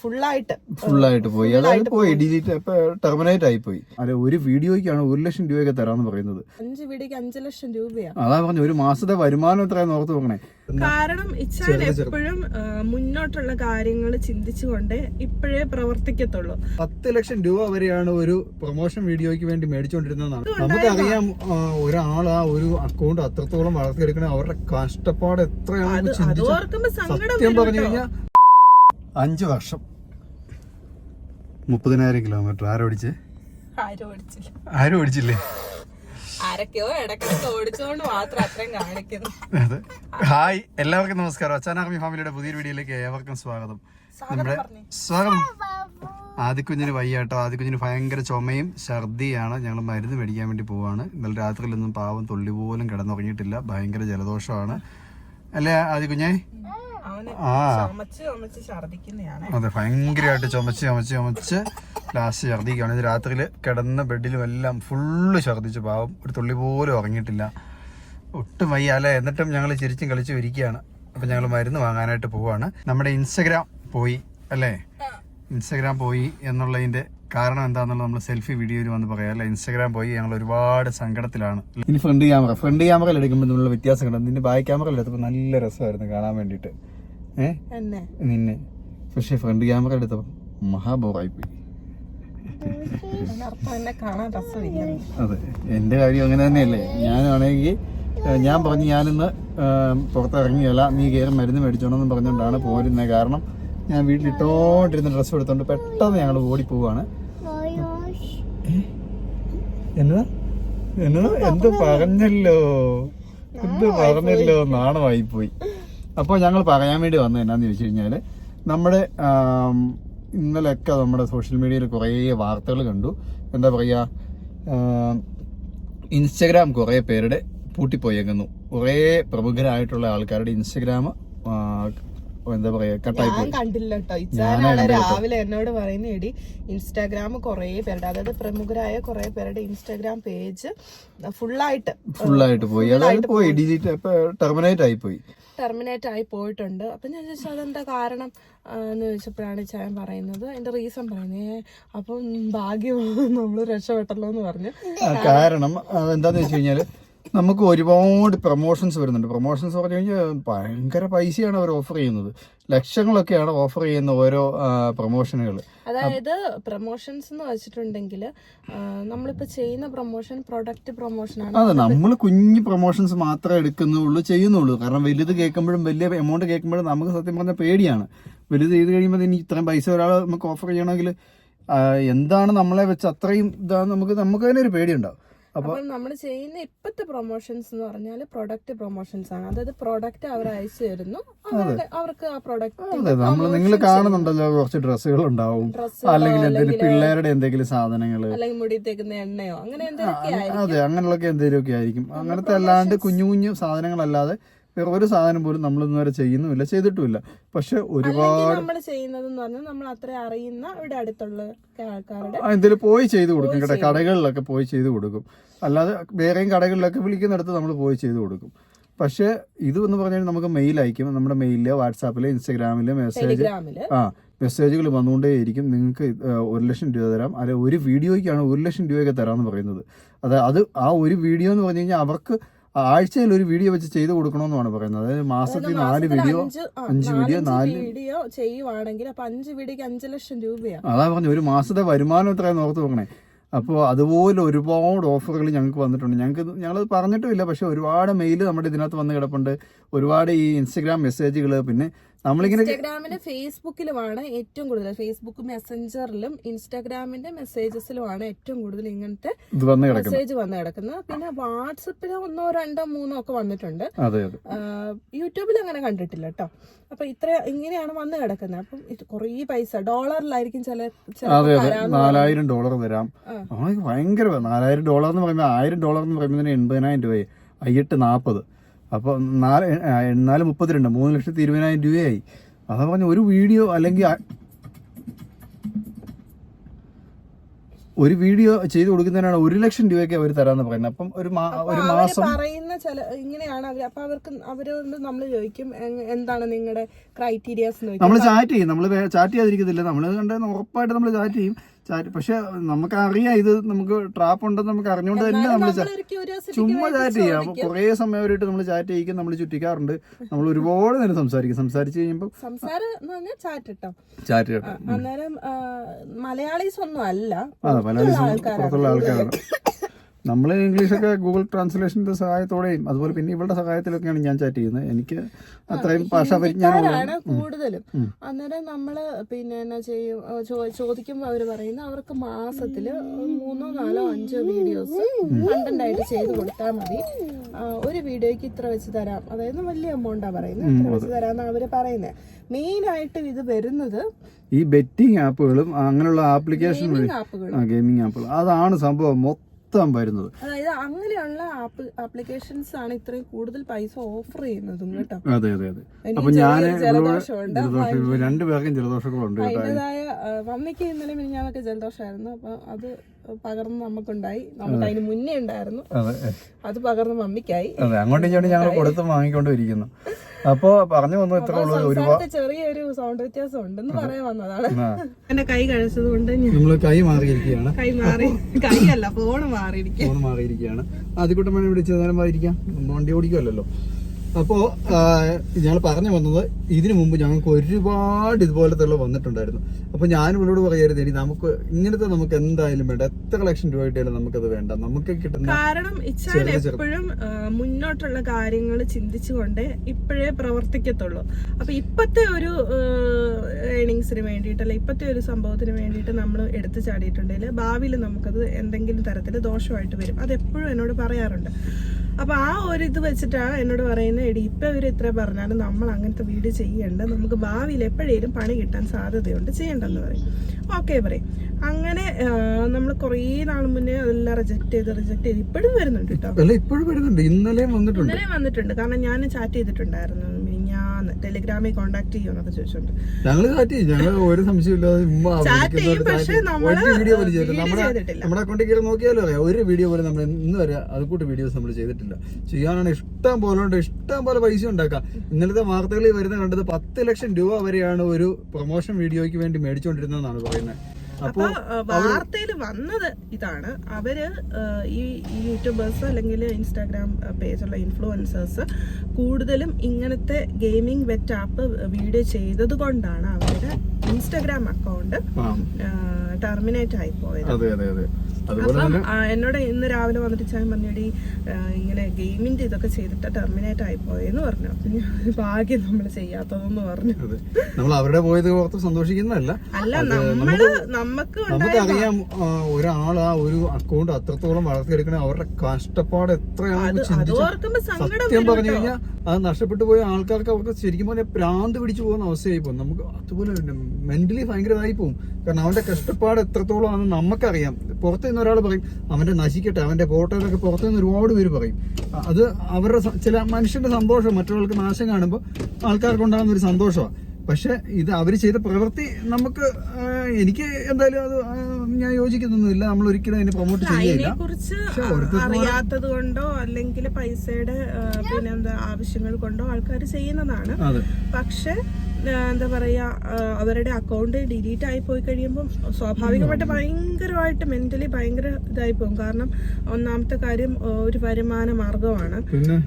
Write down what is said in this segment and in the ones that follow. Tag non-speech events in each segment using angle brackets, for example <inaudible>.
ഫുള്ളായിട്ട് ഫുള്ളായിട്ട് പോയി. അതായത് പോയി. ടെർമിനേറ്റ് ആയി പോയി. അല്ലെ ഒരു വീഡിയോയ്ക്കാണ് ഒരു ലക്ഷം രൂപയൊക്കെ തരാന്ന് പറയുന്നത്. അഞ്ച് വീഡിയോക്ക് അഞ്ചു ലക്ഷം രൂപയാണ് അതാ പറഞ്ഞു ഒരു മാസത്തെ വരുമാനം എത്രയാന്ന് ഓർത്ത് നോക്കണേ. കാരണം ഇച്ചാൻ എപ്പോഴും മുന്നോട്ടുള്ള കാര്യങ്ങൾ ചിന്തിച്ചുകൊണ്ട് ഇപ്പോഴേ പ്രവർത്തിക്കത്തുള്ളൂ. പത്ത് ലക്ഷം രൂപ വരെയാണ് ഒരു പ്രൊമോഷൻ വീഡിയോയ്ക്ക് വേണ്ടി മേടിച്ചുകൊണ്ടിരുന്നതാണ് നമുക്കറിയാം ഒരാൾ ആ ഒരു അക്കൗണ്ട് അത്രത്തോളം വളർത്തിയെടുക്കണേ. അവരുടെ കഷ്ടപ്പാട് എത്രയാണ് അത് സത്യം പറഞ്ഞു. കഴിഞ്ഞാൽ അഞ്ച് വർഷം. മുപ്പതിനായിരം കിലോമീറ്റർ. ആരോടിച്ച് ആരും ഓടിച്ചില്ല. ആരും ഓടിച്ചില്ലേ? ആരൊക്കെയോ ഇടക്കിടക്ക് ഓടിച്ചോണ്ട് മാത്രം അത്രയും കാണിക്കുന്നു. അതെ. ഹായ് എല്ലാവർക്കും നമസ്കാരം. അച്ചാനാർമി ഫാമിലിയുടെ പുതിയൊരു വീഡിയോയിലേക്ക് ഏവർക്കും സ്വാഗതം. നമ്മുടെ സ്വാഗതം. ആദ്യക്കുഞ്ഞിന് വയ്യാട്ടോ. ആദ്യക്കുഞ്ഞിന് ഭയങ്കര ചുമയും ഛർദിയാണ്. ഞങ്ങൾ മരുന്ന് മേടിക്കാൻ വേണ്ടി പോവാണ്. ഇന്നലെ രാത്രിയിലൊന്നും പാവം തുള്ളി പോലും കിടന്നുറങ്ങിയിട്ടില്ല. ഭയങ്കര ജലദോഷമാണ്. അല്ലേ ആദ്യക്കുഞ്ഞെ അതെ ഭയങ്കരമായിട്ട് ചുമച്ച് ചുമച്ച് ചുമച്ച് ലാസ്റ്റ് ഛർദിക്കുകയാണ് ഇത് രാത്രിയിൽ കിടന്ന ബെഡിലും എല്ലാം ഫുള്ള് ഛർദിച്ചു പാവം ഒരു തുള്ളി പോലും ഉറങ്ങിയിട്ടില്ല. ഒട്ടും വയ്യ. അല്ലേ എന്നിട്ടും ഞങ്ങൾ ചിരിച്ചും കളിച്ചും ഇരിക്കുകയാണ്. അപ്പം ഞങ്ങൾ മരുന്ന് വാങ്ങാനായിട്ട് പോവാണ്. നമ്മുടെ ഇൻസ്റ്റഗ്രാം പോയി അല്ലേ? ഇൻസ്റ്റഗ്രാം പോയി എന്നുള്ളതിന്റെ കാരണം എന്താണെന്നുള്ളത് നമ്മൾ സെൽഫി വീഡിയോയിൽ വന്ന് പറയാം. അല്ലെ ഇൻസ്റ്റഗ്രാം പോയി ഞങ്ങൾ ഒരുപാട് സങ്കടത്തിലാണ്. ഇനി ഫ്രണ്ട് ക്യാമറ ഫ്രണ്ട് ക്യാമറയിൽ എടുക്കുമ്പോൾ നമ്മൾ വ്യത്യാസം കണ്ടു? ഇനി ബാക്ക് ക്യാമറയിൽ എടുത്തപ്പോൾ നല്ല രസമായിരുന്നു കാണാൻ വേണ്ടിയിട്ട്. നിന്നെ. പക്ഷെ ഫ്രണ്ട് ക്യാമറ എടുത്തപ്പോൾ മഹാബോറായി പോയി. അതെ. എന്റെ കാര്യം അങ്ങനെ തന്നെയല്ലേ? ഞാനാണെങ്കിൽ ഞാൻ പറഞ്ഞു ഞാനിന്ന് പുറത്തിറങ്ങിയല്ല നീ കയറി മരുന്ന് മേടിച്ചോണെന്ന് പറഞ്ഞുകൊണ്ടാണ് പോരുന്നത് കാരണം ഞാൻ വീട്ടിലിട്ടോണ്ടിരുന്ന ഡ്രസ്സ് എടുത്തോണ്ട് പെട്ടെന്ന് ഞങ്ങൾ ഓടിപ്പോവാണ്. എന്നതാ? എന്നതാ? എന്ത് പറഞ്ഞല്ലോ? എന്ത് പറഞ്ഞല്ലോ? നാണമായി പോയി അപ്പോൾ ഞങ്ങൾ പറയാൻ വേണ്ടി വന്നത് എന്നാന്ന് ചോദിച്ചു കഴിഞ്ഞാൽ നമ്മുടെ ഇന്നലെയൊക്കെ നമ്മുടെ സോഷ്യൽ മീഡിയയിൽ കുറേ വാർത്തകൾ കണ്ടു. എന്താ പറയുക ഇൻസ്റ്റഗ്രാം കുറേ പേരുടെ പൂട്ടിപ്പോയേക്കുന്നു. കുറേ പ്രമുഖരായിട്ടുള്ള ആൾക്കാരുടെ ഇൻസ്റ്റഗ്രാം എന്താ പറയാ കട്ടായി ഞാൻ കണ്ടില്ല കേട്ടോ. ഇച്ചാനാണ് രാവിലെ എന്നോട് പറയുന്ന എടി ഇൻസ്റ്റാഗ്രാം കുറെ പേരുടെ അതായത് പ്രമുഖരായ കുറെ പേരുടെ ഇൻസ്റ്റാഗ്രാം പേജ് ഫുള്ളായിട്ട് ഫുള്ളായിട്ട് പോയി. അതായത് പോയി ഡിജിറ്റ് ടെർമിനേറ്റ് ആയി പോയി. ടെർമിനേറ്റ് ആയി പോയിട്ടുണ്ട്. അപ്പൊ ഞാൻ ചോദിച്ചാൽ അതെന്താ കാരണം എന്ന് ചോദിച്ചപ്പോഴാണ് ചായൻ പറയുന്നത്. അതിന്റെ റീസൺ പറയുന്നത് "ഏ, അപ്പം ഭാഗ്യം നമ്മൾ രക്ഷപ്പെട്ടല്ലോ എന്ന് പറഞ്ഞു. കാരണം അതെന്താന്ന് വെച്ച് കഴിഞ്ഞാൽ നമുക്ക് ഒരുപാട് പ്രൊമോഷൻസ് വരുന്നുണ്ട്. പ്രൊമോഷൻസ് പറഞ്ഞു കഴിഞ്ഞാൽ ഭയങ്കര പൈസയാണ് അവർ ഓഫർ ചെയ്യുന്നത്. ലക്ഷങ്ങളൊക്കെയാണ് ഓഫർ ചെയ്യുന്ന ഓരോ പ്രൊമോഷനുകൾ അതായത് പ്രൊമോഷൻസ് എന്ന് വെച്ചിട്ടുണ്ടെങ്കിൽ നമ്മളിപ്പോ ചെയ്യുന്ന പ്രൊമോഷൻ പ്രൊഡക്റ്റ് പ്രൊമോഷൻ ആണ്. അതെ നമ്മൾ കുഞ്ഞു പ്രൊമോഷൻസ് മാത്രമേ എടുക്കുന്നുള്ളൂ ചെയ്യുന്നുള്ളൂ. കാരണം വലുത് കേൾക്കുമ്പോഴും വലിയ എമൗണ്ട് കേൾക്കുമ്പോഴും നമുക്ക് സത്യം പറഞ്ഞാൽ പേടിയാണ്. വലുത് ചെയ്ത് കഴിയുമ്പോൾ ഇനി ഇത്രയും പൈസ ഒരാൾ നമുക്ക് ഓഫർ ചെയ്യണമെങ്കിൽ എന്താണ് നമ്മളെ വെച്ച് അത്രയും ഇതാണ് നമുക്ക് നമുക്ക് തന്നെ ഒരു പേടിയുണ്ടാവും. അപ്പൊ നമ്മൾ ചെയ്യുന്ന ഇപ്പോഴത്തെ പ്രൊമോഷൻസ് എന്ന് പറഞ്ഞാൽ പ്രൊഡക്റ്റ് പ്രൊമോഷൻസ് ആണ്. അതായത് പ്രൊഡക്റ്റ് അവർ അയച്ചു തരുന്നു. അവർക്ക് ആ പ്രൊഡക്റ്റ് നമ്മൾ നിങ്ങൾ കാണുന്നുണ്ടല്ലോ കുറച്ച് ഡ്രസ്സുകൾ ഉണ്ടാവും അല്ലെങ്കിൽ എന്തെങ്കിലും പിള്ളേരുടെ എന്തെങ്കിലും സാധനങ്ങൾ അല്ലെങ്കിൽ മുടി തേക്കുന്ന എണ്ണയോ? അങ്ങനെ ആയിരിക്കും അതെ അങ്ങനെയുള്ളൊക്കെ എന്തെങ്കിലുമൊക്കെ ആയിരിക്കും. അങ്ങനത്തെ അല്ലാണ്ട് കുഞ്ഞു കുഞ്ഞു സാധനങ്ങളല്ലാതെ വേറെ ഒരു സാധനം പോലും നമ്മൾ ഇന്നുവരെ ചെയ്യുന്നുമില്ല ചെയ്തിട്ടുമില്ല. പക്ഷെ ഒരുപാട് നമ്മൾ ചെയ്യുന്നതെന്ന് പറഞ്ഞാൽ നമ്മൾ അത്ര അറിയുന്ന ഇവിടെ അടുത്തുള്ള ആൾക്കാരുടെ എന്തെങ്കിലും പോയി ചെയ്ത് കൊടുക്കും കേട്ടോ. കടകളിലൊക്കെ പോയി ചെയ്ത് കൊടുക്കും. അല്ലാതെ വേറെയും കടകളിലൊക്കെ വിളിക്കുന്നിടത്ത് നമ്മൾ പോയി ചെയ്ത് കൊടുക്കും. പക്ഷെ ഇത് എന്ന് പറഞ്ഞാൽ നമുക്ക് മെയിൽ അയക്കും. നമ്മുടെ മെയിലിൽ വാട്സാപ്പിൽ ഇൻസ്റ്റാഗ്രാമിൽ മെസ്സേജ് ആ മെസ്സേജുകൾ വന്നുകൊണ്ടേയിരിക്കും നിങ്ങൾക്ക് ഒരു ലക്ഷം രൂപ തരാം. അല്ലെ ഒരു വീഡിയോയ്ക്കാണ് ഒരു ലക്ഷം രൂപയൊക്കെ തരാമെന്ന് പറയുന്നത്. അത് അത് ആ ഒരു വീഡിയോ എന്ന് പറഞ്ഞു കഴിഞ്ഞാൽ അവർക്ക് ആഴ്ചയിൽ ഒരു വീഡിയോ വെച്ച് ചെയ്ത് കൊടുക്കണമെന്നാണ് പറയുന്നത്. അതായത് മാസത്തിൽ നാല് വീഡിയോ അഞ്ച് വീഡിയോ നാല് വീഡിയോ ചെയ്യുവാണെങ്കിൽ അപ്പൊ അഞ്ച് വീഡിയോക്ക് അഞ്ച് ലക്ഷം രൂപയാണ് അതാ പറഞ്ഞു ഒരു മാസത്തെ വരുമാനം എത്രയാന്ന് ഓർത്ത് നോക്കണേ. അപ്പോൾ അതുപോലെ ഒരുപാട് ഓഫറുകൾ ഞങ്ങൾക്ക് വന്നിട്ടുണ്ട്. ഞങ്ങൾക്ക് ഞങ്ങളത് പറഞ്ഞിട്ടുമില്ല. പക്ഷെ ഒരുപാട് മെയിൽ നമ്മുടെ ഇതിനകത്ത് വന്ന് കിടപ്പുണ്ട്. ഒരുപാട് ഈ ഇൻസ്റ്റഗ്രാം മെസ്സേജുകൾ പിന്നെ നമ്മളിങ്ങനെ ഇൻസ്റ്റാഗ്രാമിലും ഫേസ്ബുക്കിലുമാണ് ഏറ്റവും കൂടുതൽ. ഫേസ്ബുക്ക് മെസ്സഞ്ചറിലും ഇൻസ്റ്റാഗ്രാമിന്റെ മെസ്സേജസിലുമാണ് ഏറ്റവും കൂടുതൽ ഇങ്ങനത്തെ മെസ്സേജ് വന്ന് കിടക്കുന്നത്. പിന്നെ വാട്സപ്പിൽ ഒന്നോ രണ്ടോ മൂന്നോ ഒക്കെ വന്നിട്ടുണ്ട്. യൂട്യൂബിൽ അങ്ങനെ കണ്ടിട്ടില്ല കേട്ടോ അപ്പൊ ഇത്ര ഇങ്ങനെയാണ് വന്ന് കിടക്കുന്നത്. അപ്പം ഇത് കുറേ പൈസ. ഡോളറിലായിരിക്കും ചില ചിലപ്പോ അതെ അതെ. നാലായിരം ഡോളർ തരാം ഭയങ്കര നാലായിരം ഡോളർ എന്ന് പറയുമ്പോൾ ആയിരം ഡോളർ എന്ന് പറയുമ്പോൾ എൺപതിനായിരം രൂപയെ അയ്യെട്ട് നാൽപ്പത് അപ്പോൾ നാല് നാല് മുപ്പത്തിരണ്ട് മൂന്ന് ലക്ഷത്തി ഇരുപതിനായിരം രൂപയായി. അതാ പറഞ്ഞ ഒരു വീഡിയോ അല്ലെങ്കിൽ ഒരു വീഡിയോ ചെയ്ത് കൊടുക്കുന്നതിനാണ് ഒരു ലക്ഷം രൂപയ്ക്ക് അവർ തരാന്ന് പറയുന്നത്. അപ്പം ഒരു ഒരു മാസം പറയുന്ന ചില ഇങ്ങനെയാണ് അവർ അപ്പൊ അവർക്ക് അവരോട് നമ്മൾ ചോദിക്കും എന്താണ് നിങ്ങളുടെ ക്രൈറ്റീരിയാസ് നമ്മൾ ചാറ്റ് ചെയ്യും. നമ്മൾ ചാറ്റ് ചെയ്യാതിരിക്കത്തില്ല. നമ്മൾ കണ്ട് ഉറപ്പായിട്ട് നമ്മൾ ചാറ്റ് ചെയ്യും. ചാറ്റ് പക്ഷെ നമുക്ക് അറിയാം ഇത് നമുക്ക് ട്രാപ്പ് ഉണ്ടെന്ന് നമുക്ക് അറിഞ്ഞുകൊണ്ട് തന്നെ നമ്മൾ ചുമ്മാ ചാറ്റ് ചെയ്യാം. അപ്പൊ കുറേ സമയമായിട്ട് നമ്മൾ ചാറ്റ് ചെയ്യിക്കും നമ്മൾ ചുറ്റിക്കാറുണ്ട്. നമ്മൾ ഒരുപാട് നേരം സംസാരിക്കും. സംസാരിച്ച് കഴിയുമ്പോൾ ചാറ്റ് കേട്ടോ. അന്നേരം മലയാളീസ് ഒന്നും അല്ല. പുറത്തുള്ള ആൾക്കാരാണ്. <coughs> നമ്മൾ ഇംഗ്ലീഷൊക്കെ ഗൂഗിൾ ട്രാൻസ്ലേഷന്റെ സഹായത്തോടെയും അതുപോലെ പിന്നെ ഇവളുടെ സഹായത്തിലൊക്കെയാണ് ഞാൻ ചാറ്റ് ചെയ്യുന്നത്. എനിക്ക് അത്രയും ഭാഷാ പരിജ്ഞാനമാണ് കൂടുതലും. അന്നേരം നമ്മൾ പിന്നെ എന്നാ ചെയ്യും ചോദിക്കുമ്പോൾ അവർ ചോദിക്കുമ്പോ അവർ പറയുന്ന അവർക്ക് മാസത്തിൽ മൂന്നോ നാലോ അഞ്ചോ വീഡിയോസ് കണ്ടന്റ് ആയിട്ട് ചെയ്ത് കൊടുത്താൽ മതി. ഒരു വീഡിയോയ്ക്ക് ഇത്ര വെച്ച് തരാം. അതായത് വലിയ എമൗണ്ടാണ് പറയുന്നത്. ഇത്ര വെച്ച് തരാമെന്നാണ് അവർ പറയുന്നത് മെയിൻ ആയിട്ട് ഇത് വരുന്നത് ഈ ബെറ്റിംഗ് ആപ്പുകളും അങ്ങനെയുള്ള ആപ്ലിക്കേഷൻ ഗെയിമിംഗ് ആപ്പുകൾ. അതാണ് സംഭവം. മൊത്തം വരുന്നത്. അതായത് അങ്ങനെയുള്ള ആപ്ലിക്കേഷൻസ് ആണ് ഇത്രയും കൂടുതൽ പൈസ ഓഫർ ചെയ്യുന്നതും കേട്ടോ. അതെ അതെ അതെ. അപ്പൊ ഞാൻ രണ്ടുപേർക്കും ജലദോഷങ്ങളുണ്ട് കേട്ടോ. മമ്മിക്ക് ഇന്നലെ മിനിഞ്ഞാന്നൊക്കെ ജലദോഷമായിരുന്നു അപ്പൊ അത് പകർന്ന് നമുക്കുണ്ടായി. നമുക്ക് അതിന് മുന്നേ ഉണ്ടായിരുന്നു. അതെ. പകർന്ന് മമ്മിക്കായി. അതെ അങ്ങോട്ടും ഇങ്ങോട്ടും ഞങ്ങൾ കൊടുത്ത് വാങ്ങിക്കൊണ്ടിരിക്കുന്നു. അപ്പോ പറഞ്ഞു വന്നു ഇത്ര ഒരുപാട് ചെറിയൊരു സൗണ്ട് വ്യത്യാസം ഉണ്ടെന്ന് പറയാൻ വന്നതാണ്. എന്റെ കൈ കഴിച്ചത് കൊണ്ട് നമ്മൾ കൈ മാറിയിരിക്കുകയാണ്. കൈ മാറി കൈയല്ല ഫോണ് മാറിയിരിക്കും ഫോൺ മാറിയിരിക്കുകയാണ്. ആദ്യക്കൂട്ടം ഇവിടെ ചെറുതാരം മാറിയിരിക്കാം വണ്ടി ഓടിക്കുമല്ലോ അപ്പോൾ ഞങ്ങൾ പറഞ്ഞു വന്നത് ഇതിനു മുമ്പ് ഞങ്ങൾക്ക് ഒരുപാട് ഇതുപോലത്തെ വന്നിട്ടുണ്ടായിരുന്നു. അപ്പോൾ ഞാൻ ഇവളോട് പറയായിരുന്നു ഇനി നമുക്ക് ഇങ്ങനത്തെ നമുക്ക് എന്തായാലും വേണ്ട. എത്ര ലക്ഷം രൂപ കിട്ടിയാലും നമുക്കത് വേണ്ട. നമുക്ക് കിട്ടുന്ന കാരണം ഇച്ചാൻ എപ്പോഴും മുന്നോട്ടുള്ള കാര്യങ്ങൾ ചിന്തിച്ചുകൊണ്ട് ഇപ്പോഴേ പ്രവർത്തിക്കത്തുള്ളൂ. അപ്പൊ ഇപ്പത്തെ ഒരു ഏണിങ്സിന് വേണ്ടിയിട്ട് അല്ലെ ഇപ്പത്തെ ഒരു സംഭവത്തിന് വേണ്ടിയിട്ട് നമ്മൾ എടുത്തു ചാടിയിട്ടുണ്ടെങ്കിൽ ഭാവിയിൽ നമുക്കത് എന്തെങ്കിലും തരത്തിൽ ദോഷമായിട്ട് വരും. അത് എപ്പോഴും എന്നോട് പറയാറുണ്ട്. അപ്പൊ ആ ഒരു ഇത് വെച്ചിട്ടാണ് എന്നോട് പറയുന്നത് എടി ഇപ്പൊ ഇവർ ഇത്ര പറഞ്ഞാലും നമ്മൾ അങ്ങനത്തെ വീട് ചെയ്യേണ്ട നമുക്ക് ഭാവിയിൽ എപ്പോഴേലും പണി കിട്ടാൻ സാധ്യതയുണ്ട് ചെയ്യണ്ടെന്ന് പറയും. ഓക്കെ പറയും. അങ്ങനെ നമ്മൾ കുറേ നാൾ മുന്നേ അതെല്ലാം റിജക്ട് ചെയ്ത് റിജക്ട് ചെയ്ത് ഇപ്പോഴും വരുന്നുണ്ട് കേട്ടോ ഇപ്പോഴും വരുന്നുണ്ട്. ഇന്നലെ വന്നിട്ടുണ്ട്. ഇന്നലെ വന്നിട്ടുണ്ട്. കാരണം ഞാൻ ചാറ്റ് ചെയ്തിട്ടുണ്ടായിരുന്നു. ടെലിഗ്രാമിൽ കോണ്ടാക്ട് ചെയ്യുമെന്നൊക്കെ ചോദിച്ചോണ്ട്. ഞങ്ങൾ ചാറ്റ് ഞങ്ങൾ ഒരു നമ്മുടെ അക്കൗണ്ടിൽ കയറി നോക്കിയാലും അറിയാം. ഒരു വീഡിയോ പോലും നമ്മൾ ഇന്ന് വരെ അതുകൂട്ട് വീഡിയോസ് നമ്മൾ ചെയ്തിട്ടില്ല. ചെയ്യാനാണ് ഇഷ്ടം പോലെ ഉണ്ട്. ഇഷ്ടം പോലെ പൈസ ഉണ്ടാക്കാം. ഇന്നലത്തെ വാർത്തകളിൽ വരുന്ന കണ്ടത് പത്ത് ലക്ഷം രൂപ വരെയാണ് ഒരു പ്രൊമോഷൻ വീഡിയോയ്ക്ക് വേണ്ടി മേടിച്ചുകൊണ്ടിരുന്നതെന്നാണ് പറയുന്നത്. അപ്പൊ വാർത്തയിൽ വന്നത് ഇതാണ്. അവർ ഈ ഈ യൂട്യൂബേഴ്സ് അല്ലെങ്കിൽ ഇൻസ്റ്റാഗ്രാം പേജുള്ള ഇൻഫ്ലുവൻസേഴ്സ് കൂടുതലും ഇങ്ങനത്തെ ഗെയിമിംഗ് വെറ്റ് ആപ്പ് വീഡിയോ ചെയ്തത് കൊണ്ടാണ് അവരുടെ ഇൻസ്റ്റാഗ്രാം അക്കൗണ്ട് ടെർമിനേറ്റ് ആയി പോയത്. അപ്പം എന്നോട് ഇന്ന് രാവിലെ വന്നിട്ട് ഞാൻ പറഞ്ഞടി ഇങ്ങനെ ഗെയിമിന്റെ ഇതൊക്കെ ചെയ്തിട്ട് ടെർമിനേറ്റ് ആയി പോയെന്ന് പറഞ്ഞു. അപ്പൊ ഭാഗ്യം നമ്മൾ ചെയ്യാത്തതെന്ന് പറഞ്ഞു. നമ്മൾ അവരുടെ പോയത് ഓർത്ത് സന്തോഷിക്കുന്നതല്ല. അല്ല നമ്മൾ നമുക്ക് നമുക്കറിയാം ഒരാൾ ആ ഒരു അക്കൗണ്ട് അത്രത്തോളം വളർത്തിയെടുക്കണേ അവരുടെ കഷ്ടപ്പാട് എത്രയാണ് സത്യം പറഞ്ഞു കഴിഞ്ഞാൽ അത് നഷ്ടപ്പെട്ടു പോയ ആൾക്കാർക്ക് അവർക്ക് ശരിക്കും പറഞ്ഞാൽ പ്രാന്ത് പിടിച്ചു പോകുന്ന അവസ്ഥയായി പോകും. നമുക്ക് അതുപോലെ മെന്റലി ഭയങ്കരമായി പോകും കാരണം അവന്റെ കഷ്ടപ്പാട് എത്രത്തോളം ആണെന്ന് നമുക്കറിയാം. പുറത്ത് നിന്ന് ഒരാൾ പറയും അവന്റെ നശിക്കട്ടെ അവന്റെ ഫോട്ടോയിലൊക്കെ പുറത്തുനിന്ന് ഒരുപാട് പേര് പറയും. അത് അവരുടെ ചില മനുഷ്യന്റെ സന്തോഷം മറ്റുള്ളവർക്ക് നാശം കാണുമ്പോൾ ആൾക്കാർക്ക് ഉണ്ടാകുന്ന ഒരു സന്തോഷമാണ് പക്ഷെ ഇത് അവർ ചെയ്ത പ്രവൃത്തി നമുക്ക് എനിക്ക് എന്തായാലും അത് ഞാൻ യോജിക്കുന്നൊന്നുമില്ല. നമ്മൾ ഒരിക്കലും അതിനെ പ്രൊമോട്ട് ചെയ്യില്ല അറിയാത്തത് കൊണ്ടോ അല്ലെങ്കിൽ പൈസയുടെ പിന്നെന്താ ആവശ്യങ്ങൾ കൊണ്ടോ ആൾക്കാർ ചെയ്യുന്നതാണ്. പക്ഷെ എന്താ പറയുക അവരുടെ അക്കൗണ്ട് ഡിലീറ്റ് ആയി പോയി കഴിയുമ്പം സ്വാഭാവികമായിട്ട് ഭയങ്കരമായിട്ട് മെന്റലി ഭയങ്കര ഇതായി പോകും. കാരണം ഒന്നാമത്തെ കാര്യം ഒരു വരുമാന മാർഗമാണ്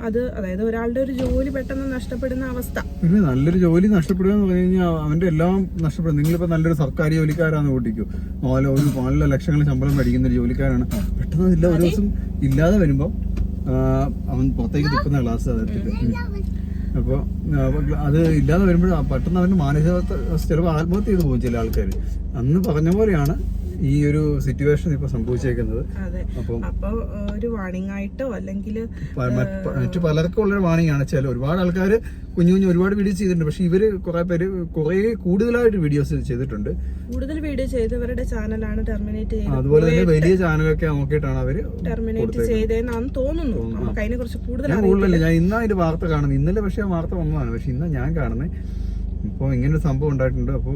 അത് അതായത് ഒരാളുടെ ഒരു ജോലി പെട്ടെന്ന് നഷ്ടപ്പെടുന്ന അവസ്ഥ. പിന്നെ നല്ലൊരു ജോലി നഷ്ടപ്പെടുക എന്ന് പറഞ്ഞു കഴിഞ്ഞാൽ അവന്റെ എല്ലാം നഷ്ടപ്പെടും. നിങ്ങളിപ്പോ നല്ലൊരു സർക്കാർ ജോലിക്കാരാന്ന് കൂട്ടിക്കോ. ഒരു നല്ല ലക്ഷങ്ങൾ ശമ്പളം മേടിക്കുന്ന ഒരു ജോലിക്കാരാണ്. പെട്ടെന്ന് ഇല്ല ഒരു ദിവസം ഇല്ലാതെ വരുമ്പോ അവൻ പുറത്തേക്ക് നിൽക്കുന്ന ക്ലാസ് അതെടുത്തിട്ട് അപ്പോൾ അത് ഇല്ലാതെ വരുമ്പോൾ പെട്ടെന്ന് അവന്റെ മാനസിക ചിലപ്പോൾ ആത്മഹത്യ ചെയ്ത് പോകും ചില ആൾക്കാർ അന്ന് പറഞ്ഞ പോലെയാണ് ഈ ഒരു സിറ്റുവേഷൻ ഇപ്പൊ സംഭവിച്ചേക്കുന്നത്. അപ്പം ഒരു വാണിംഗ് ആയിട്ടോ അല്ലെങ്കിൽ മറ്റ് പലർക്കും ഉള്ളൊരു ആണ്. ചില ഒരുപാട് ആൾക്കാർ കുഞ്ഞു കുഞ്ഞു ഒരുപാട് വീഡിയോ ചെയ്തിട്ടുണ്ട്. പക്ഷെ ഇവർ കുറെ പേര് കുറെ കൂടുതലായിട്ട് വീഡിയോസ് ചെയ്തിട്ടുണ്ട്. കൂടുതൽ വീഡിയോ ചെയ്തവരുടെ ചാനലാണ് ടെർമിനേറ്റ് ചെയ്യുന്നത്. അതുപോലെ തന്നെ വലിയ ചാനലൊക്കെ നോക്കിയിട്ടാണ് അവർ ടെർമിനേറ്റ് ചെയ്തതെന്നാണ് തോന്നുന്നു. നമുക്ക് അതിനെ കുറിച്ച് കൂടുതൽ കൂടുതലല്ല ഞാൻ ഇന്നാ അതിന്റെ വാർത്ത കാണുന്നത്. ഇന്നലെ പക്ഷെ ആ വാർത്ത വന്നതാണ്. പക്ഷെ ഇന്ന് ഞാൻ കാണുന്നത് ഇപ്പോൾ ഇങ്ങനെ ഒരു സംഭവം ഉണ്ടായിട്ടുണ്ട്. അപ്പോൾ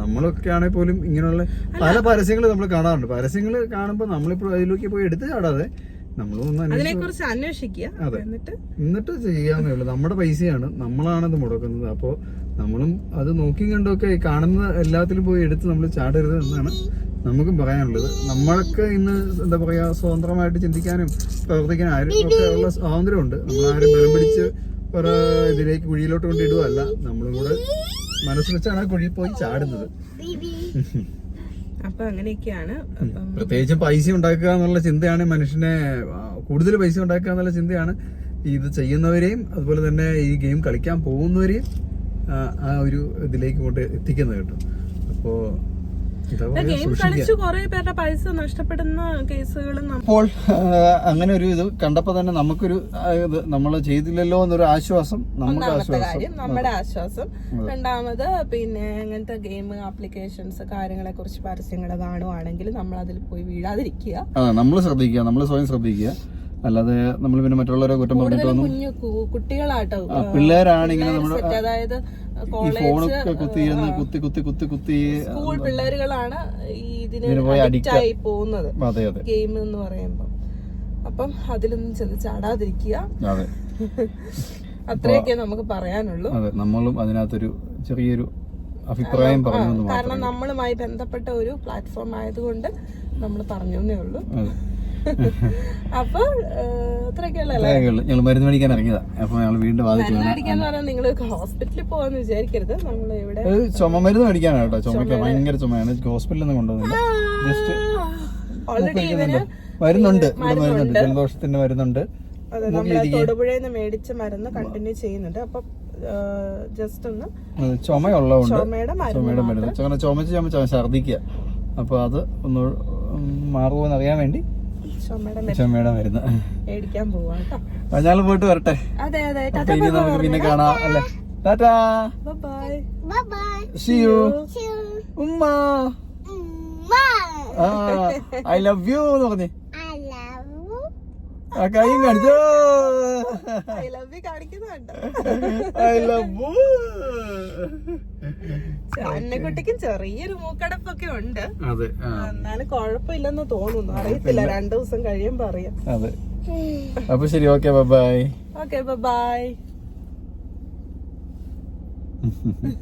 നമ്മളൊക്കെ ആണെങ്കിൽ പോലും ഇങ്ങനെയുള്ള പല പരസ്യങ്ങൾ നമ്മൾ കാണാറുണ്ട്. പരസ്യങ്ങൾ കാണുമ്പോൾ നമ്മളിപ്പോൾ അതിലേക്ക് പോയി എടുത്ത് ചാടാതെ അന്വേഷിക്കുക. എന്നിട്ട്? എന്നിട്ട് ചെയ്യാവുന്നേ ഉള്ളൂ. നമ്മുടെ പൈസയാണ്. നമ്മളാണ് അത് മുടക്കുന്നത്. അപ്പോൾ നമ്മളും അത് നോക്കി കണ്ടൊക്കെ കാണുന്ന എല്ലാത്തിലും പോയി എടുത്ത് നമ്മൾ ചാടരുത് എന്നാണ് നമുക്കും പറയാനുള്ളത്. നമ്മൾക്ക് ഇന്ന് എന്താ പറയാ സ്വതന്ത്രമായിട്ട് ചിന്തിക്കാനും പ്രവർത്തിക്കാനും ആരും ഒക്കെ ഉള്ള സ്വാതന്ത്ര്യമുണ്ട്. നമ്മളാരും ബലം പിടിച്ച് ഒരു ഇതിലേക്ക് കുഴിയിലോട്ട് കൊണ്ട് ഇടുകയല്ല നമ്മളും കൂടെ മനസ്സ് വെച്ചാണ് ആ കുഴിയിൽ പോയി ചാടുന്നത്. അപ്പൊ അങ്ങനെയൊക്കെയാണ്. പ്രത്യേകിച്ചും പൈസ ഉണ്ടാക്കുക എന്നുള്ള ചിന്തയാണ് മനുഷ്യനെ കൂടുതൽ പൈസ ഉണ്ടാക്കുക എന്നുള്ള ചിന്തയാണ് ഇത് ചെയ്യുന്നവരെയും അതുപോലെ തന്നെ ഈ ഗെയിം കളിക്കാൻ പോകുന്നവരെയും ആ, ഒരു ഇതിലേക്ക് കൊണ്ട് എത്തിക്കുന്നത് കേട്ടോ. അപ്പോ ഇതാ പറയാ, ഗെയിം സൂക്ഷിക്കുക. കളിച്ച് കുറെ പേരുടെ പൈസ നഷ്ടപ്പെടുന്ന അപ്പോൾ അങ്ങനെ ഒരു ഇത് കണ്ടപ്പോ തന്നെ നമുക്കൊരു ഇത് നമ്മൾ ചെയ്തില്ലല്ലോ എന്നൊരു ആശ്വാസം നമുക്ക് ആശ്വാസം കാര്യം നമ്മുടെ ആശ്വാസം. രണ്ടാമത് പിന്നെ അങ്ങനത്തെ ഗെയിം ആപ്ലിക്കേഷൻസ് കാര്യങ്ങളെ കുറിച്ച് പരസ്യങ്ങൾ കാണുവാണെങ്കിൽ നമ്മൾ അതിൽ പോയി വീഴാതിരിക്കുക. നമ്മൾ ശ്രദ്ധിക്കുക നമ്മൾ സ്വയം ശ്രദ്ധിക്കുക. അല്ലാതെ നമ്മൾ പിന്നെ മറ്റുള്ളവരെ കുറ്റം പറഞ്ഞിട്ടൊന്നും കു- കുട്ടികളാട്ടോ. പിള്ളേരാണ് ഇങ്ങനെ നമ്മുടെ അതായത് ഫോണൊക്കെ കുത്തി കുത്തി കുത്തി കുത്തി കുത്തി സ്കൂൾ പിള്ളേരുകളാണ് ഈ ഇതിന് ഇതിന് പോയി അഡിക്റ്റ് addict ആയി പോകുന്നത്. അതെ അതെ. ഗെയിം എന്ന് പറയുമ്പോൾ അപ്പം അതിലൊന്നും ചെന്ന് ചാടാതിരിക്കുക. അതെ. <laughs> അത്രയൊക്കെ നമുക്ക് പറയാനുള്ളൂ. അതെ നമ്മളും അതിനകത്തൊരു ചെറിയൊരു അഭിപ്രായം പറഞ്ഞു കാരണം നമ്മളുമായി ബന്ധപ്പെട്ട ഒരു പ്ലാറ്റ്ഫോം ആയതുകൊണ്ട് നമ്മൾ പറഞ്ഞേ ഉള്ളൂ. <laughs> അപ്പൊ ഞങ്ങൾ മരുന്ന് മേടിക്കാൻ ഇറങ്ങിയതാ. അപ്പൊ ഞങ്ങൾ വീണ്ടും നിങ്ങൾ ഹോസ്പിറ്റലിൽ പോവാന്ന് വിചാരിക്കരുത്. നമ്മൾ ഇവിടെ ചുമ മരുന്ന് മേടിക്കാനാണ് കേട്ടോ. ചുമയ്ക്ക് ഭയങ്കര ചുമയാണ്. ഹോസ്പിറ്റലിൽ നിന്ന് കൊണ്ടുവന്നില്ല. ജസ്റ്റ് ഓൾറെഡി ഇവന് മരുന്നുണ്ട്. മരുന്നുണ്ട്. ജലദോഷത്തിന്റെ മരുന്നുണ്ട്. തൊടുപുഴയിൽ നിന്ന് മേടിച്ച മരുന്ന് കണ്ടിന്യൂ ചെയ്യുന്നുണ്ട്. അപ്പൊ ജസ്റ്റ് ഒന്ന് ചുമയുള്ളതുകൊണ്ട് ചുമയുടെ മരുന്ന് ചുമ ചുമച്ച് ചുമച്ച് ഛർദിക്കുക അപ്പൊ അത് ഒന്ന് മാറുമോ എന്ന് അറിയാൻ വേണ്ടി ചുമയുടെ മരുന്ന്. മേടിക്കാൻ പോവാ മഞ്ഞാൾ പോയിട്ട് വരട്ടെ. അതെ അതെ. ഇനി നമുക്ക് പിന്നെ കാണാം അല്ലെ? ടാറ്റാ. you. ഉമ്മ. ആ ഐ ലവ് യു എന്ന് പറഞ്ഞേ. ആ കൈയും കാണിച്ചോ. ഐ ലവ് യു കാണിക്കുന്നുണ്ട് ഐ ലവ് അന്നക്കുട്ടിക്കും ചെറിയൊരു മൂക്കടപ്പൊക്കെ ഉണ്ട്. അതെ എന്നാലും കുഴപ്പമില്ലെന്ന് തോന്നുന്നു. അറിയത്തില്ല രണ്ടു ദിവസം കഴിയുമ്പോ അറിയാം. അതെ. അപ്പൊ ശരി ഓക്കെ ബൈ ഓക്കെ ബൈ <laughs>